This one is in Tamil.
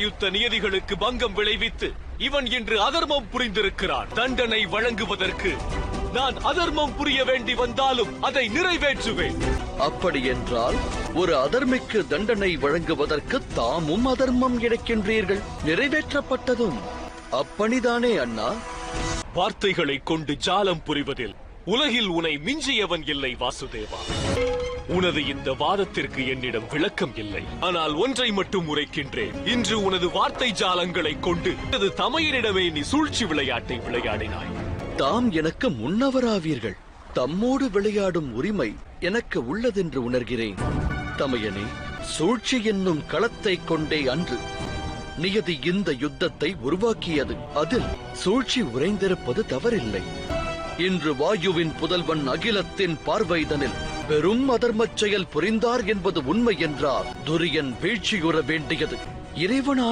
ஆயுத்த நியதிகளுக்கு பங்கம் விளைவித்து இவன் இன்று அதர்மம் புரிந்திருக்கிறான். தண்டனை வழங்குவதற்கு நான் அதர்மம் புரிய வேண்டி வந்தாலும் அதை நிறைவேற்றுவேன். அப்படி என்றால் ஒரு அதர்மிக்கு தண்டனை வழங்குவதற்கு தாமும் அதர்மம் இழைக்கின்றீர்கள் நிறைவேற்றப்பட்டதும். அப்பணிதானே அண்ணா? வார்த்தைகளை கொண்டு ஜாலம் புரிவதில் உலகில் உனை மிஞ்சியவன் இல்லை வாசுதேவா. உனது இந்த வாதத்திற்கு என்னிடம் விளக்கம் இல்லை. ஆனால் ஒன்றை மட்டும் உரைக்கின்றேன். இன்று உனது வார்த்தை ஜாலங்களை கொண்டு உனது தமையனிடமே நீ சூழ்ச்சி விளையாட்டை விளையாடினாய். தாம் எனக்கு முன்னவராவீர்கள். தம்மோடு விளையாடும் உரிமை எனக்கு உள்ளதென்று உணர்கிறேன். தமையனே சூழ்ச்சி என்னும் களத்தை கொண்டே அன்று நியதி இந்த யுத்தத்தை உருவாக்கியது. அதில் சூழ்ச்சி உறைந்திருப்பது தவறில்லை. இன்று வாயுவின் புதல்வன் அகிலத்தின் பார்வைதனில் பெரும் அதர்மச் செயல் புரிந்தார் என்பது உண்மை என்றார் துரியன் வீழ்ச்சியுற வேண்டியது. இறைவனால்